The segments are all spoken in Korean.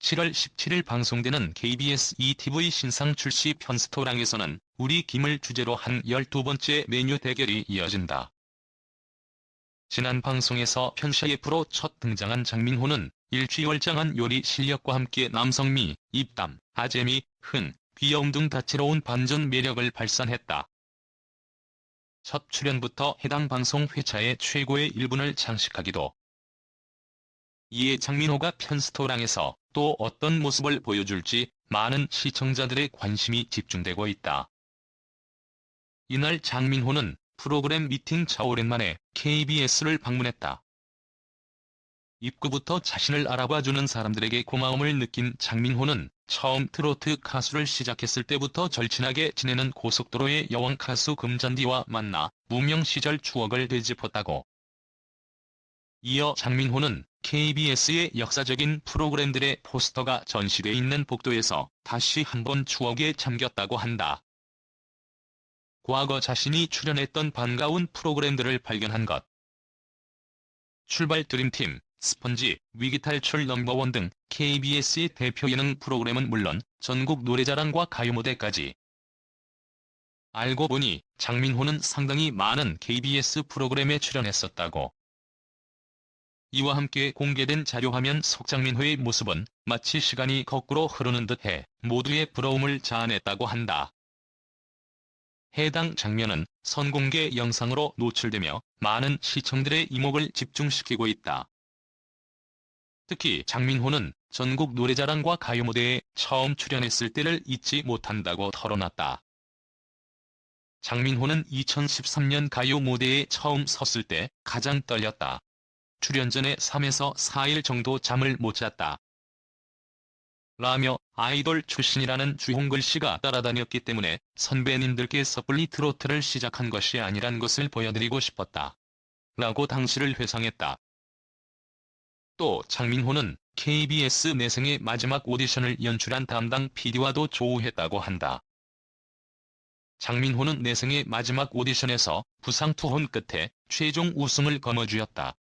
7월 17일 방송되는 KBS ETV 신상 출시 편스토랑에서는 우리 김을 주제로 한 12번째 메뉴 대결이 이어진다. 지난 방송에서 편샤예프로 첫 등장한 장민호는 일취월장한 요리 실력과 함께 남성미, 입담, 아재미, 흥, 귀여움 등 다채로운 반전 매력을 발산했다. 첫 출연부터 해당 방송 회차의 최고의 1분을 장식하기도 이에 장민호가 편스토랑에서 또 어떤 모습을 보여줄지 많은 시청자들의 관심이 집중되고 있다. 이날 장민호는 프로그램 미팅 차 오랜만에 KBS를 방문했다. 입구부터 자신을 알아봐주는 사람들에게 고마움을 느낀 장민호는 처음 트로트 가수를 시작했을 때부터 절친하게 지내는 고속도로의 여왕 가수 금잔디와 만나 무명 시절 추억을 되짚었다고. 이어 장민호는 KBS의 역사적인 프로그램들의 포스터가 전시돼 있는 복도에서 다시 한번 추억에 잠겼다고 한다. 과거 자신이 출연했던 반가운 프로그램들을 발견한 것. 출발 드림팀, 스펀지, 위기탈출 넘버원 등 KBS의 대표 예능 프로그램은 물론 전국 노래자랑과 가요 무대까지. 알고 보니 장민호는 상당히 많은 KBS 프로그램에 출연했었다고. 이와 함께 공개된 자료화면 속 장민호의 모습은 마치 시간이 거꾸로 흐르는 듯해 모두의 부러움을 자아냈다고 한다. 해당 장면은 선공개 영상으로 노출되며 많은 시청들의 이목을 집중시키고 있다. 특히 장민호는 전국 노래자랑과 가요 무대에 처음 출연했을 때를 잊지 못한다고 털어놨다. 장민호는 2013년 가요 무대에 처음 섰을 때 가장 떨렸다. 출연 전에 3에서 4일 정도 잠을 못 잤다. 라며 아이돌 출신이라는 주홍글 씨가 따라다녔기 때문에 선배님들께 섣불리 트로트를 시작한 것이 아니란 것을 보여드리고 싶었다. 라고 당시를 회상했다. 또 장민호는 KBS 내생의 마지막 오디션을 연출한 담당 PD와도 조우했다고 한다. 장민호는 내생의 마지막 오디션에서 부상 투혼 끝에 최종 우승을 거머쥐었다.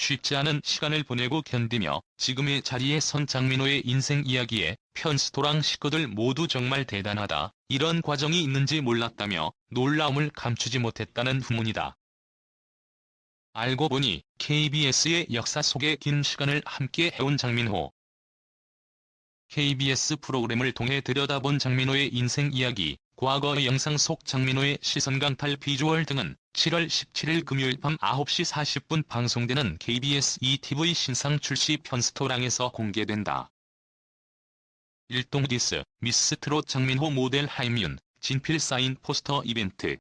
쉽지 않은 시간을 보내고 견디며 지금의 자리에 선 장민호의 인생 이야기에 편스토랑 식구들 모두 정말 대단하다. 이런 과정이 있는지 몰랐다며 놀라움을 감추지 못했다는 후문이다. 알고 보니 KBS의 역사 속의 긴 시간을 함께 해온 장민호. KBS 프로그램을 통해 들여다본 장민호의 인생 이야기, 과거의 영상 속 장민호의 시선 강탈 비주얼 등은 7월 17일 금요일 밤 9시 40분 방송되는 KBS ETV 신상 출시 편스토랑에서 공개된다. 일동 디스, 미스 트롯 장민호 모델 하임윤, 진필 사인 포스터 이벤트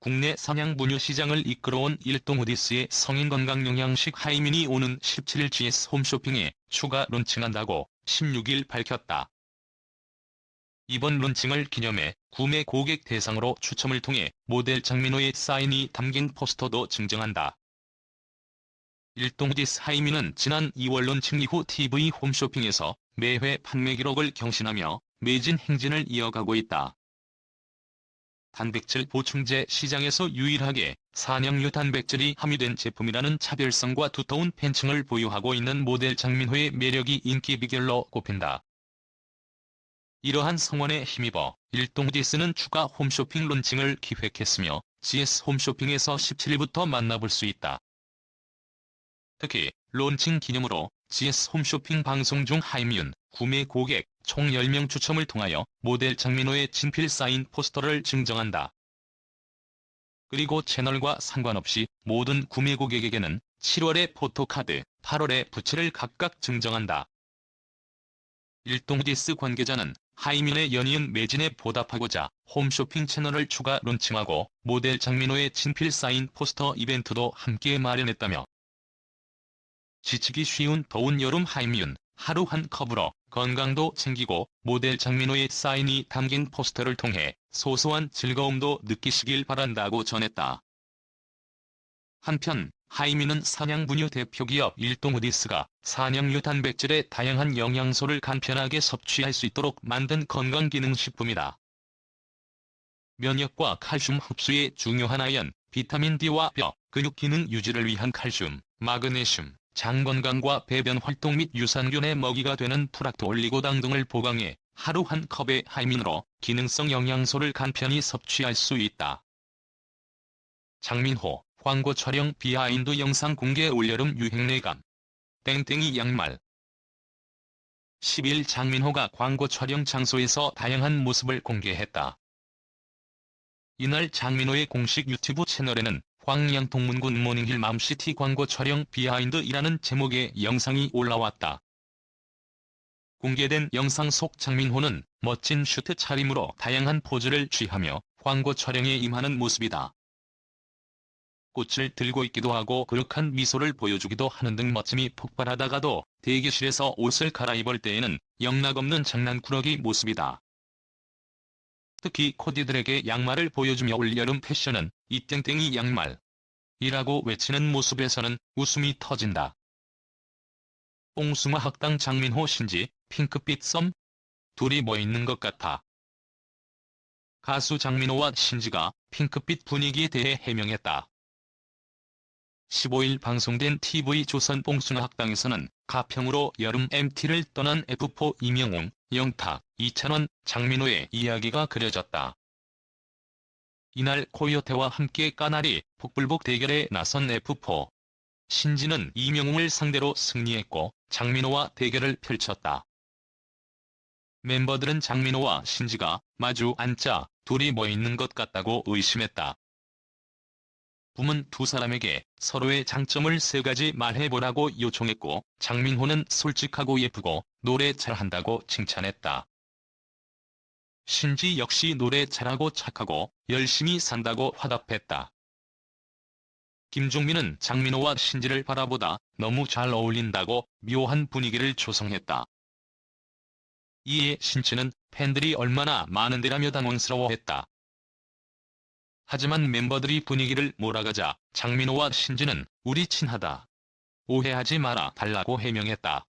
국내 상향 분유 시장을 이끌어온 일동우디스의 성인 건강 영양식 하이민이 오는 17일 GS 홈쇼핑에 추가 론칭한다고 16일 밝혔다. 이번 론칭을 기념해 구매 고객 대상으로 추첨을 통해 모델 장민호의 사인이 담긴 포스터도 증정한다. 일동디스 하이미는 지난 2월 론칭 이후 TV 홈쇼핑에서 매회 판매 기록을 경신하며 매진 행진을 이어가고 있다. 단백질 보충제 시장에서 유일하게 산영유 단백질이 함유된 제품이라는 차별성과 두터운 팬층을 보유하고 있는 모델 장민호의 매력이 인기 비결로 꼽힌다. 이러한 성원에 힘입어 일동디스는 추가 홈쇼핑 론칭을 기획했으며 GS 홈쇼핑에서 17일부터 만나볼 수 있다. 특히 론칭 기념으로 GS 홈쇼핑 방송 중 하임윤 구매 고객 총 10명 추첨을 통하여 모델 장민호의 진필 사인 포스터를 증정한다. 그리고 채널과 상관없이 모든 구매 고객에게는 7월에 포토카드, 8월에 부채를 각각 증정한다. 일동디스 관계자는 하이민의 연이은 매진에 보답하고자 홈쇼핑 채널을 추가 론칭하고 모델 장민호의 친필 사인 포스터 이벤트도 함께 마련했다며 지치기 쉬운 더운 여름 하이민 하루 한 컵으로 건강도 챙기고 모델 장민호의 사인이 담긴 포스터를 통해 소소한 즐거움도 느끼시길 바란다고 전했다. 한편 하이미는 산양분유 대표기업 일동우디스가 산양유 단백질의 다양한 영양소를 간편하게 섭취할 수 있도록 만든 건강기능식품이다. 면역과 칼슘 흡수에 중요한 아연, 비타민 D와 뼈, 근육 기능 유지를 위한 칼슘, 마그네슘, 장 건강과 배변 활동 및 유산균의 먹이가 되는 프락토올리고당 등을 보강해 하루 한 컵의 하이민으로 기능성 영양소를 간편히 섭취할 수 있다. 장민호, 광고 촬영 비하인드 영상 공개 올여름 유행내감. 땡땡이 양말. 10일 장민호가 광고 촬영 장소에서 다양한 모습을 공개했다. 이날 장민호의 공식 유튜브 채널에는 황양동문군 모닝힐 맘시티 광고 촬영 비하인드이라는 제목의 영상이 올라왔다. 공개된 영상 속 장민호는 멋진 슈트 차림으로 다양한 포즈를 취하며 광고 촬영에 임하는 모습이다. 꽃을 들고 있기도 하고 그윽한 미소를 보여주기도 하는 등 멋짐이 폭발하다가도 대기실에서 옷을 갈아입을 때에는 영락없는 장난꾸러기 모습이다. 특히 코디들에게 양말을 보여주며 올여름 패션은 이 땡땡이 양말. 이라고 외치는 모습에서는 웃음이 터진다. 뽕숭아 학당 장민호 신지, 핑크빛 썸? 둘이 뭐 있는 것 같아. 가수 장민호와 신지가 핑크빛 분위기에 대해 해명했다. 15일 방송된 TV조선 뽕숭아 학당에서는 가평으로 여름 MT를 떠난 F4 이명웅, 영탁, 이찬원, 장민호의 이야기가 그려졌다. 이날 코요태와 함께 까나리, 복불복 대결에 나선 F4. 신지는 이명웅을 상대로 승리했고 장민호와 대결을 펼쳤다. 멤버들은 장민호와 신지가 마주 앉자 둘이 뭐 있는 것 같다고 의심했다. 붐은 두 사람에게 서로의 장점을 세 가지 말해보라고 요청했고 장민호는 솔직하고 예쁘고 노래 잘한다고 칭찬했다. 신지 역시 노래 잘하고 착하고 열심히 산다고 화답했다. 김종민은 장민호와 신지를 바라보다 너무 잘 어울린다고 묘한 분위기를 조성했다. 이에 신지는 팬들이 얼마나 많은데라며 당황스러워했다. 하지만 멤버들이 분위기를 몰아가자 장민호와 신지는 우리 친하다. 오해하지 마라 달라고 해명했다.